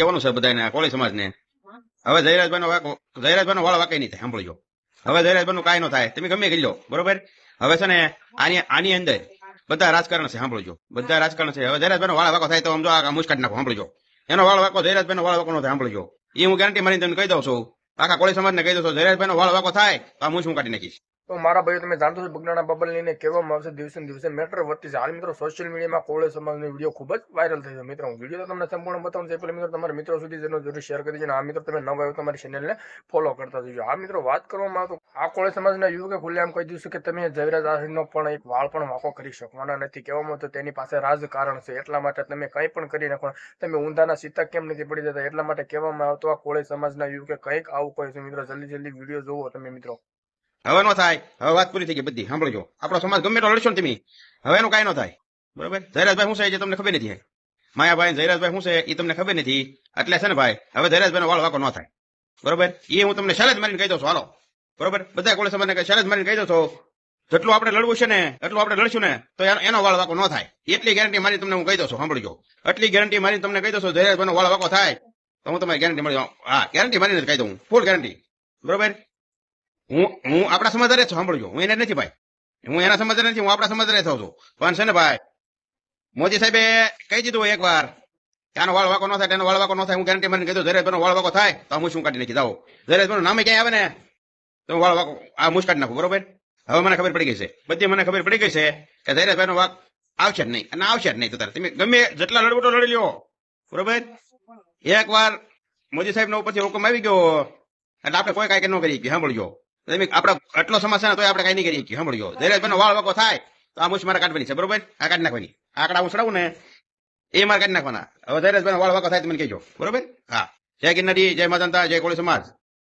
કહેવાનું છે બધાને કોળી સમાજને? હવે જયરાજભાઈનો જયરાજભાઈનો વાળ વાકઈ નહીં થાય સાંભળજો હવે જયરાજભાઈનું કાંઈ ન થાય. તમે ગમે કહી લો, બરોબર? હવે છે ને આની આની અંદર બધા રાજકારણ છે સાંભળજો બધા રાજકારણ છે. હવે જયરાજભાઈનો વાળ વાકો થાય તો સમજો આ મુસ્કાટ નાખો સાંભળજો એનો વાળ વાકો જયરાજભાઈનો વાળ વાકો ન થાય સાંભળજો એ હું ગેરંટી મારીને તમને કહી દઉં છું. આખા કોળી સમાજને કહી દઉં છું, જયરાજભાઈનો વાળ વાકો થાય, તો આ હું શું કાઢી નાખીશ? તો મારા ભાઈઓ, તમે જાણતો છો બગડાના બબલને કહેવામાં આવશે દિવસે દિવસે મેટર વધતી છે હાલ મિત્રો સોશિયલ મીડિયામાં કોળે સમાજનો વીડિયો ખૂબ જ વાયરલ થઈ છે. મિત્રો, હું વીડિયો તમને સંપૂર્ણ બતાવું છે. પહેલાં મિત્રો, તમારા મિત્રો સુધી જેનો જરૂર શેર કરી દેજો. આ મિત્રો, તમે નવા આવ્યો તમારી ચેનલને ફોલો કરતા જજો. આ મિત્રો, વાત કરવામાં આવતો, આ કોળે સમાજના યુવકે ખુલ્લેઆમ કહી દીધું કે તમે જયરાજ આહિરનો પણ એક વાળ પણ વાંકો કરી શકવાના નથી. કહેવામાં આવતો, તેની પાસે રાજકારણ છે. એટલા માટે તમે કંઈ પણ કરી નાખો, તમે ઊંધાના સીતા કેમ નથી પડી જતા? એટલા માટે કહેવામાં આવતો, આ કોળે સમાજના યુવકે કંઈક આવું કહ્યું છે. મિત્રો, જલ્દી જલ્દી વીડિયો જોવો તમે મિત્રો. હવે નો થાય. હવે વાત પૂરી થઈ ગઈ બધી. સાંભળજો. આપણો સમાજ ગમે તો લડશો ને તમે. હવે એનું કાંઈ ન થાય. બરોબર? ધૈરાજભાઈ શું છે જે તમને ખબર નથી? માયાભાઈ ધૈરાજભાઈ શું છે એ તમને ખબર નથી? એટલે છે ને ભાઈ, હવે ધૈરાજભાઈ વાળ વાકો ન થાય. બરોબર? એ હું તમને શરદ મારીને કહી દઉં છું. હાલો. બરોબર? બધા કોલેજ સમાજને શરદ મારીને કહી દઉં છું. જેટલું આપણે લડવું છે ને, એટલું આપણે લડશું ને, તો એનો- વાળ વાકો ન થાય. એટલી ગેરંટી મારી તમને હું કહી દઉં છું. સાંભળજો. એટલી ગેરંટી મારી તમને કહી દઉં છું, જયરાજભાઈનો વાળ વાકો થાય, તો હું તમારી ગેરંટી મળી જાઉં. હા ગેરંટી મારીને કહી દઉં. ફૂલ ગેરંટી બરોબર? હું હું આપણા સમાધારે સાંભળજો. હું એને નથી, ભાઈ. હું એના સમાધારે નથી, હું આપણા સમાધારે થાઉં છું. પણ છે ને, ભાઈ, મોદી સાહેબે કહી દીધું એક વાર આનો વાળ વાકો ન થાય, તેનો વાળ વાકો ન થાય, હું ગેરંટી મને કીધું જરેશભાઈનો વાળ વાકો થાય, તો હું શું કાઢી નાખી? જાઓ. જરેશભાઈનું નામે ક્યાંય આવે ને, તો વાળ વાકો આ મુશ કાઢી નાખું, બરોબર? હવે મને ખબર પડી ગઈ છે. બધી મને ખબર પડી ગઈ છે કે જરેશભાઈનો વાક આવશે જ નહીં. અને આવશે જ નહીં તારે. તમે ગમે જેટલા લડવટો લડી લ્યો. બરોબર? એક વાર મોદી સાહેબનો ઉપરથી હુકમ આવી ગયો, એટલે આપણે કોઈ કાંઈ ન કરી સાંભળજો. આપડે આટલો સમસ્યા ને તોય આપણે કઈ નહીં કરીએ શકીએ સાંભળજો. ધૈર્યભાઈનો વાળ વકો થાય, તો આ મુશ મારે કાઢવાની છે, બરોબર? આ કાઢી નાખવાની. આકડા હું ચડાવું ને, એ મારે કાઢી નાખવાના. હવે ધૈર્યભાઈનો વાળ વકો થાય તો મને કહેજો. બરોબર? હા. જય કિન્નરી જય માતા જય કોળી સમાજ.